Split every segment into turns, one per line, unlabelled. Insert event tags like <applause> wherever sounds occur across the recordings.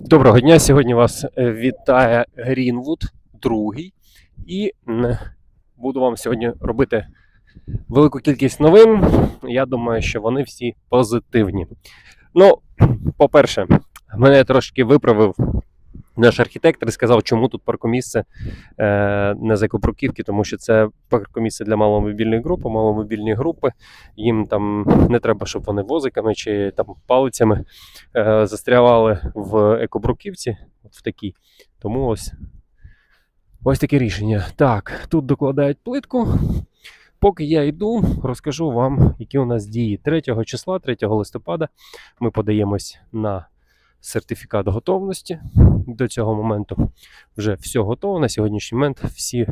Доброго дня. Сьогодні вас е, вітає Грінвуд, другий. І буду вам сьогодні робити велику кількість новин. Я думаю, що вони всі позитивні. Ну, по-перше, мене трошки виправив наш архітектор сказав, чому тут паркомісце е, не за Копруківки, тому що це паркомісце для маломобільної групи, маломобільні групи. Їм там не треба, щоб вони возиками чи там палицями е, застрявали в екобруківці, в такій. Тому ось, ось таке рішення. Так, тут докладають плитку. Поки я йду, розкажу вам, які у нас дії 3 числа, 3 листопада. Ми подаємось на сертифікат готовності. До цього моменту вже все готово. На сьогоднішній момент всі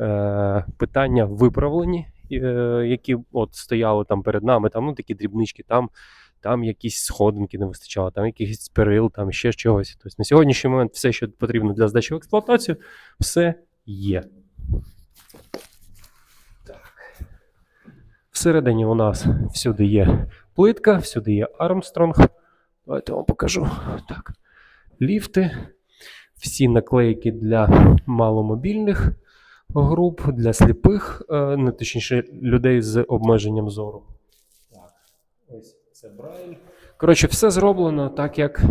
е, питання виправлені, е, які от стояли там перед нами. Там ну, такі дрібнички, там там якісь сходинки не вистачало, там якихось перил, там ще чогось. Тобто на сьогоднішній момент все, що потрібно для здачі в експлуатацію, все є. Всередині у нас всюди є плитка, всюди є Армстронг. Давайте вам покажу. Так. Ліфти, всі наклейки для маломобільних груп, для сліпих, не точніше, людей з обмеженням зору. Так. Ось це Брайль. Коротше, все зроблено так, як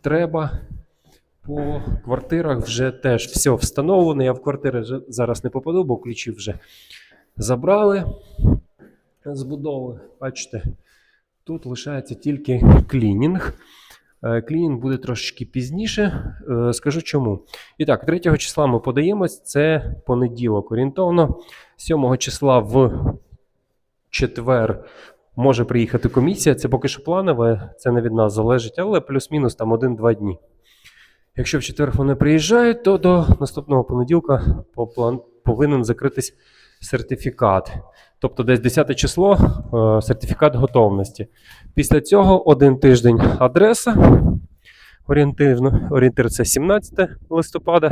треба. По квартирах вже теж все встановлено. Я в квартири зараз не попаду, бо ключі вже забрали з будови. Бачите, тут лишається тільки клінінг. Е, Клінінг буде трошечки пізніше. Е, Скажу чому. І так, 3 числа ми подаємось. Це понеділок орієнтовно. 7 числа в четвер може приїхати комісія. Це поки що планове, це не від нас залежить, але плюс-мінус там 1-2 дні. Якщо в четвер вони приїжджають, то до наступного понеділка повинен закритись сертифікат. Тобто десь 10 число е, сертифікат готовності. Після цього один тиждень адреса. Орієнтивно, орієнтир це 17 листопада.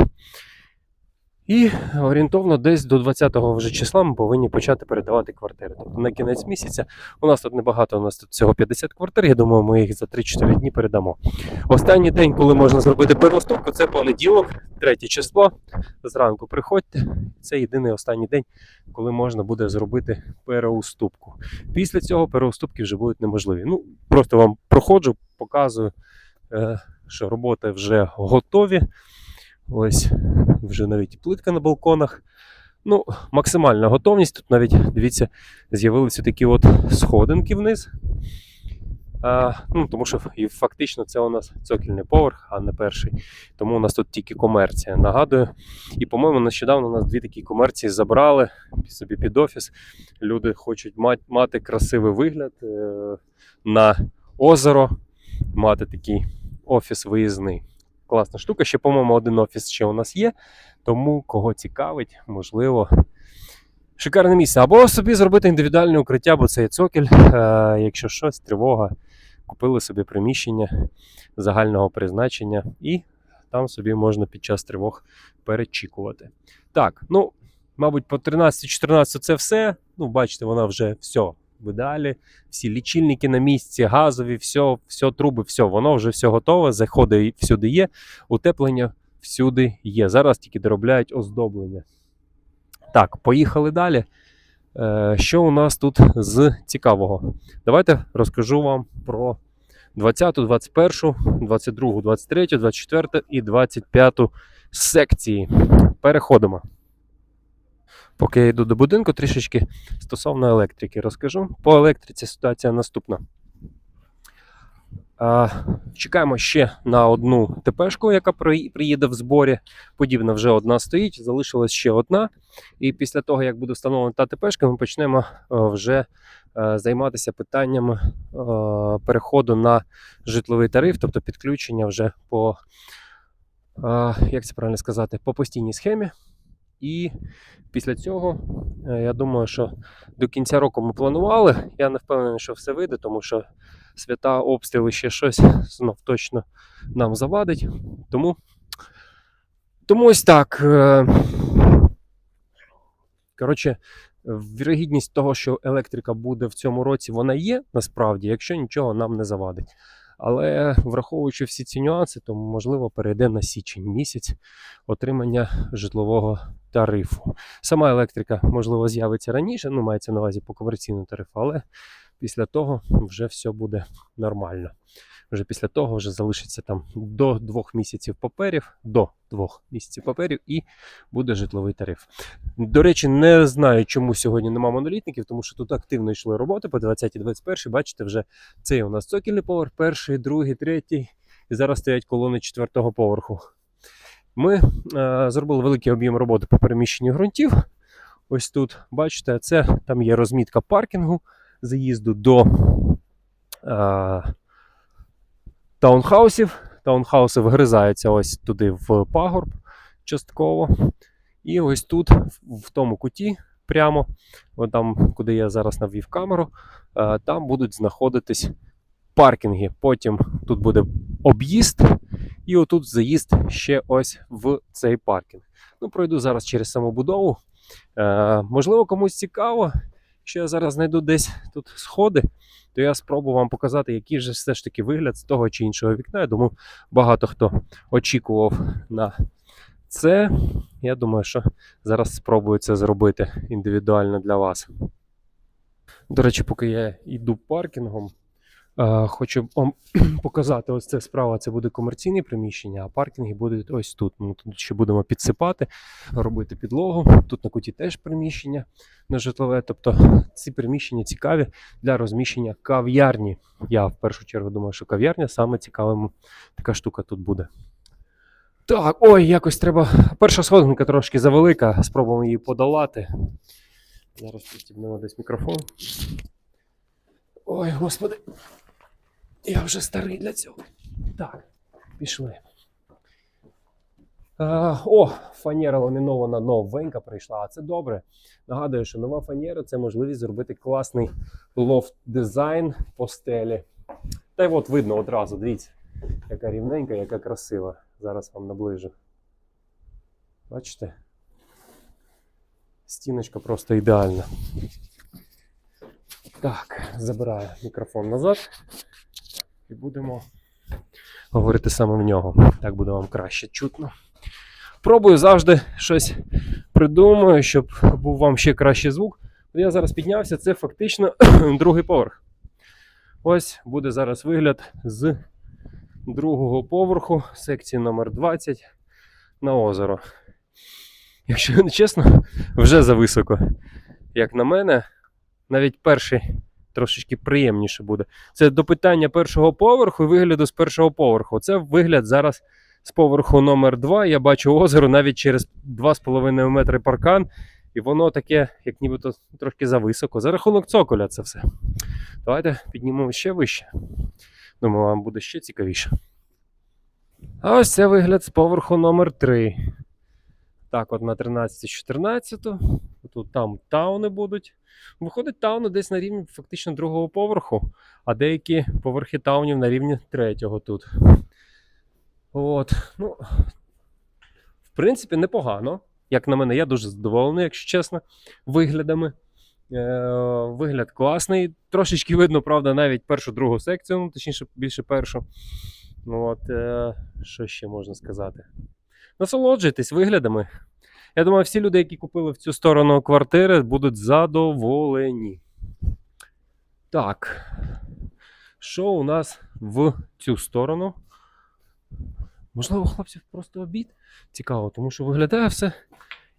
І орієнтовно десь до 20-го вже числа ми повинні почати передавати квартири. Тобто на кінець місяця у нас тут небагато, у нас тут всього 50 квартир. Я думаю, ми їх за 3-4 дні передамо. Останній день, коли можна зробити переуступку, це понеділок, 3 число. Зранку приходьте. Це єдиний останній день, коли можна буде зробити переуступку. Після цього переуступки вже будуть неможливі. Ну, просто вам проходжу, показую, е, що роботи вже готові. Ось вже навіть плитка на балконах. Ну, максимальна готовність. Тут навіть, дивіться, з'явилися такі от сходинки вниз. А, ну, тому що і фактично це у нас цокільний поверх, а не перший. Тому у нас тут тільки комерція. Нагадую. І, по-моєму, нещодавно у нас дві такі комерції забрали собі під офіс. Люди хочуть мати, красивий вигляд е, на озеро, мати такий офіс виїзний. Класна штука. Ще, по-моєму, один офіс ще у нас є. Тому кого цікавить, можливо. Шикарне місце. Або собі зробити індивідуальне укриття, бо це є цокіль. Е, якщо щось, тривога, купили собі приміщення загального призначення, і там собі можна під час тривог перечікувати. Так, ну, мабуть, по 13-14 це все. Ну, бачите, вона вже все в ідеалі. Всі лічильники на місці, газові, все, все труби, все, воно вже все готове, заходи всюди є, утеплення всюди є. Зараз тільки доробляють оздоблення. Так, поїхали далі. Е, що у нас тут з цікавого? Давайте розкажу вам про 20, 21, 22, 23, 24 і 25 секції. Переходимо. Поки я йду до будинку, трішечки стосовно електрики розкажу. По електриці ситуація наступна. Чекаємо ще на одну ТПшку, яка приїде в зборі. Подібна вже одна стоїть, залишилась ще одна. І після того, як буде встановлена та ТПшка, ми почнемо е, вже е, займатися питаннями е, переходу на житловий тариф, тобто підключення вже по, як це правильно сказати, по постійній схемі. І після цього, е, я думаю, що до кінця року ми планували. Я не впевнений, що все вийде, тому що свята, обстріли, ще щось знов точно нам завадить. Тому, тому ось так. е, Коротше, вірогідність того, що електрика буде в цьому році, вона є насправді, якщо нічого нам не завадить. Але враховуючи всі ці нюанси, то можливо перейде на січень місяць отримання житлового тарифу. Сама електрика, можливо, з'явиться раніше, ну мається на увазі по комерційному тарифу, але після того вже все буде нормально. Вже після того вже залишиться там до двох місяців паперів, до двох місяців паперів, і буде житловий тариф. До речі, не знаю, чому сьогодні нема монолітників, тому що тут активно йшли роботи по 20-21. Бачите, вже цей у нас цокільний поверх, перший, другий, третій. І зараз стоять колони четвертого поверху. Ми е, зробили великий об'єм роботи по переміщенню ґрунтів. Ось тут, бачите, це там є розмітка паркінгу, заїзду до е, таунхаусів. Таунхауси вгризаються ось туди в пагорб частково. І ось тут, в- тому куті, прямо, там, куди я зараз навів камеру, е, там будуть знаходитись паркінги. Потім тут буде об'їзд, і отут заїзд ще ось в цей паркінг. Ну, пройду зараз через самобудову. Е, можливо, комусь цікаво, що я зараз знайду десь тут сходи, то я спробую вам показати, який же все ж таки вигляд з того чи іншого вікна. Я думаю, багато хто очікував на це. Я думаю, що зараз спробую це зробити індивідуально для вас. До речі, поки я йду паркінгом, хочу вам <clears throat> показати ось це справа. Це буде комерційне приміщення, а паркінги будуть ось тут. Ми тут ще будемо підсипати, робити підлогу. Тут на куті теж приміщення на житлове. Тобто ці приміщення цікаві для розміщення кав'ярні. Я в першу чергу думаю, що кав'ярня саме цікава така штука тут буде. Так, ой, якось треба. Перша сходинка трошки завелика, спробуємо її подолати. Зараз підстібнемо десь мікрофон. Ой, господи. Я вже старий для цього. Так, пішли. А, о, фанера ламінована новенька прийшла, а це добре. Нагадую, що нова фанера це можливість зробити класний лофт-дизайн по стелі. Та й от видно одразу, дивіться, яка рівненька, яка красива. Зараз вам наближу. Бачите? Стіночка просто ідеальна. Так, забираю мікрофон назад і будемо говорити саме в нього. Так буде вам краще чутно. Пробую завжди щось придумаю, щоб був вам ще кращий звук. Я зараз піднявся, це фактично <clears throat> другий поверх. Ось буде зараз вигляд з другого поверху секції номер 20 на озеро. Якщо не чесно, вже зависоко. Як на мене, навіть перший трошечки приємніше буде. Це до питання першого поверху і вигляду з першого поверху. Це вигляд зараз з поверху номер 2 Я бачу озеро навіть через 2,5 метри паркан, і воно таке, як нібито трошки зависоко. За рахунок цоколя це все. Давайте піднімемо ще вище. Думаю, вам буде ще цікавіше. А ось це вигляд з поверху номер 3 Так, от на 13-14. Тут там тауни будуть. Виходить, тауни десь на рівні фактично другого поверху, а деякі поверхи таунів на рівні третього тут. От, ну, в принципі, непогано. Як на мене, я дуже задоволений, якщо чесно, виглядами. Е, вигляд класний. Трошечки видно, правда, навіть першу другу секцію, ну, точніше, більше першу. От, е, що ще можна сказати? Насолоджуйтесь виглядами. Я думаю, всі люди, які купили в цю сторону квартири, будуть задоволені. Так. Що у нас в цю сторону? Можливо, хлопців просто обід. Цікаво, тому що виглядає все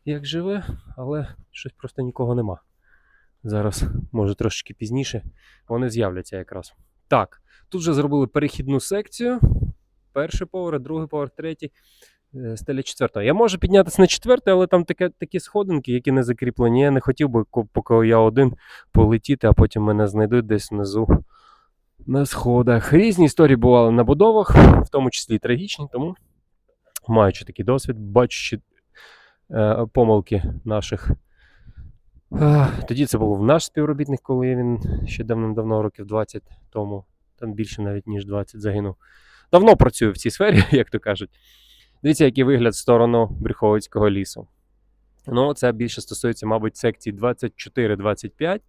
як живе, але щось просто нікого нема. Зараз, може, трошечки пізніше, вони з'являться якраз. Так, тут вже зробили перехідну секцію. Перший поверх, другий поверх, третій, стеля четвертого. Я можу піднятися на четвертий, але там таке, такі сходинки, які не закріплені. Я не хотів би, поки я один полетіти, а потім мене знайдуть десь внизу на сходах. Різні історії бували на будовах, в тому числі і трагічні, тому маючи такий досвід, бачачи е, помилки наших. Е, тоді це був наш співробітник, коли він ще давним-давно, років 20 тому, там більше навіть ніж 20 загинув. Давно працюю в цій сфері, <laughs> як то кажуть. Дивіться, який вигляд в сторону Брюховицького лісу. Ну, це більше стосується, мабуть, секції 24-25.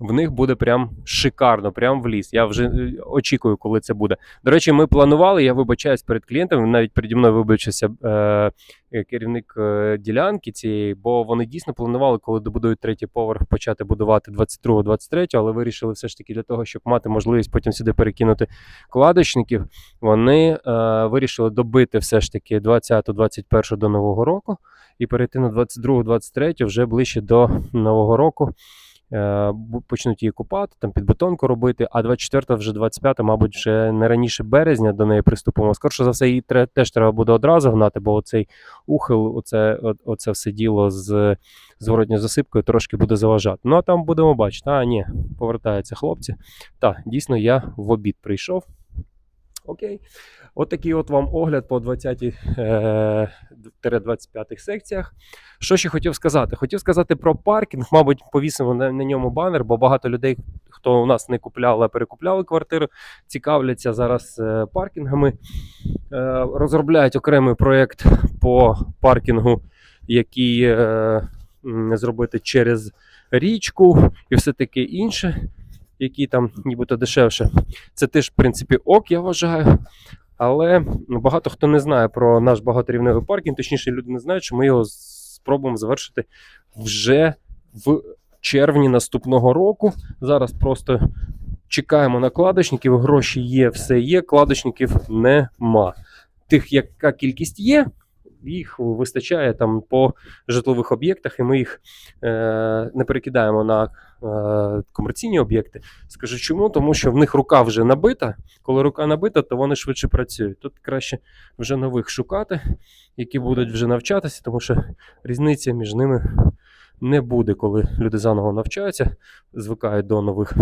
В них буде прям шикарно, прям в ліс. Я вже е, очікую, коли це буде. До речі, ми планували, я вибачаюсь перед клієнтами, навіть переді мною вибачився е, е, керівник е, ділянки цієї, бо вони дійсно планували, коли добудують третій поверх, почати будувати 22-23, але вирішили все ж таки для того, щоб мати можливість потім сюди перекинути кладочників. Вони е, вирішили добити все ж таки 20-21 до Нового року і перейти на 22-23 вже ближче до Нового року. Е, почнуть її купати, там під бетонку робити, а 24-та, вже 25-та, мабуть, вже не раніше березня до неї приступимо. Скорше за все, її теж треба буде одразу гнати, бо оцей ухил, оце, оце все діло з зворотньою засипкою трошки буде заважати. Ну а там будемо бачити. А, ні, повертаються хлопці. Так, дійсно, я в обід прийшов. Окей. От от вам огляд по 20-25 секціях. Що ще хотів сказати? Хотів сказати про паркінг. Мабуть, повісимо на, на ньому банер, бо багато людей, хто у нас не купляли, а перекупляли квартиру, цікавляться зараз е, паркінгами. Е, розробляють окремий проєкт по паркінгу, який е, зробити через річку і все таке інше, який там нібито дешевше. Це теж, в принципі, ок, я вважаю. Але багато хто не знає про наш багаторівневий паркінг, точніше, люди не знають, що ми його спробуємо завершити вже в червні наступного року. Зараз просто чекаємо на кладочників, гроші є, все є, кладочників нема. Тих, яка кількість є, їх вистачає там по житлових об'єктах, і ми їх е, не перекидаємо на комерційні об'єкти. Скажу чому? Тому що в них рука вже набита. Коли рука набита, то вони швидше працюють. Тут краще вже нових шукати, які будуть вже навчатися, тому що різниця між ними не буде, коли люди заново навчаються, звикають до нових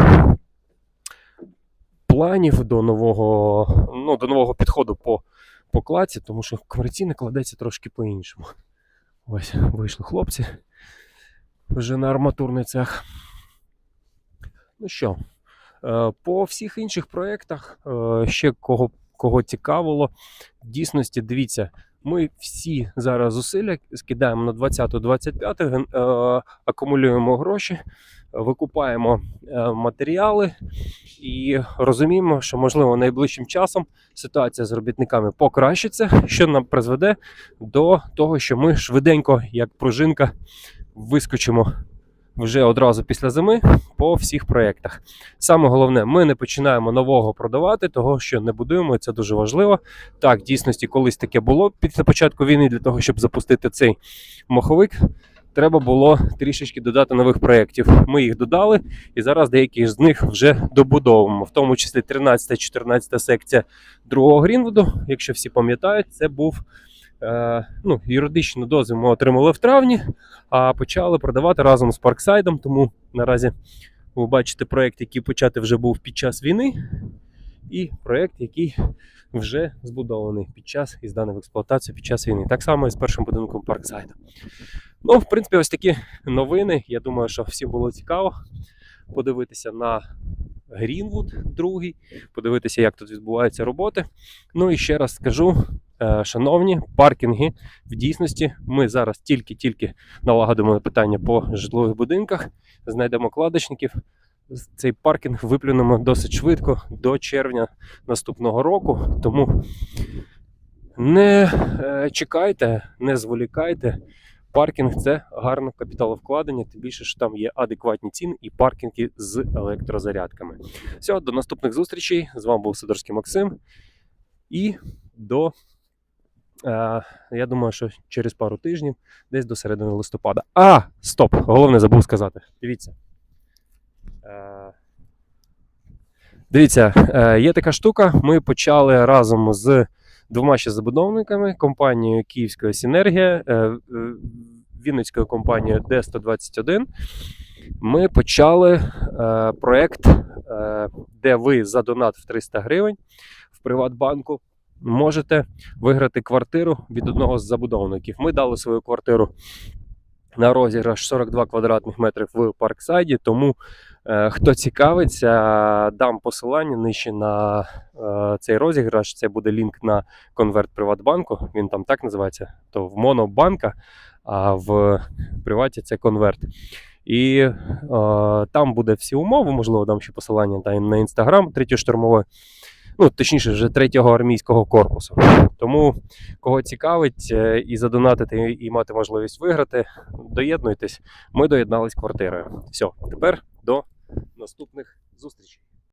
планів, до нового, ну, до нового підходу по, по кладці, тому що комерційне кладеться трошки по-іншому. Ось вийшли хлопці вже на арматурний цех. Ну що, е, по всіх інших проєктах е, ще кого, кого цікавило, в дійсності дивіться, ми всі зараз зусилля скидаємо на 20-25, е, акумулюємо гроші, викупаємо матеріали і розуміємо, що можливо найближчим часом ситуація з робітниками покращиться, що нам призведе до того, що ми швиденько, як пружинка, вискочимо вже одразу після зими по всіх проєктах. Саме головне, ми не починаємо нового продавати, того що не будуємо, і це дуже важливо. Так, в дійсності, колись таке було після початку війни, для того, щоб запустити цей маховик. Треба було трішечки додати нових проєктів. Ми їх додали, і зараз деякі з них вже добудовуємо, в тому числі 13-14 секція другого Грінвуду. Якщо всі пам'ятають, це був ну, юридичну дозвіл ми отримали в травні, а почали продавати разом з Парксайдом. Тому наразі ви бачите проєкт, який почати вже був під час війни, і проєкт, який вже збудований під час і зданий в експлуатацію під час війни. Так само і з першим будинком Парксайду. Ну, в принципі, ось такі новини. Я думаю, що всім було цікаво подивитися на Грінвуд другий, подивитися, як тут відбуваються роботи. Ну і ще раз скажу, е, шановні, паркінги в дійсності ми зараз тільки-тільки налагодимо питання по житлових будинках, знайдемо кладочників. Цей паркінг виплюнемо досить швидко до червня наступного року. Тому не е, чекайте, не зволікайте. Паркінг це гарне капіталовкладення, тим більше, що там є адекватні ціни і паркінги з електрозарядками. Все, до наступних зустрічей. З вами був Сидорський Максим. І до, е, я думаю, що через пару тижнів, десь до середини листопада. А, стоп! Головне забув сказати. Дивіться. Е, Дивіться, е, є така штука. Ми почали разом з двома ще забудовниками компанією Київська Сінергія, е, е, Вінницькою компанією D121. Ми почали е, проект, е, де ви за донат в 300 гривень в Приватбанку можете виграти квартиру від одного з забудовників. Ми дали свою квартиру на розіграш 42 квадратних метрів в Парксайді. Тому е, хто цікавиться, дам посилання нижче на е, цей розіграш. Це буде лінк на конверт Приватбанку. Він там так називається. То в Монобанка, а в Приваті це конверт. І е, там буде всі умови, можливо, дам ще посилання та, на інстаграм третьої штурмової, ну точніше, вже третього армійського корпусу. Тому кого цікавить е, і задонатити, і мати можливість виграти, доєднуйтесь. Ми доєднались квартирою. Все, тепер до наступних зустрічей.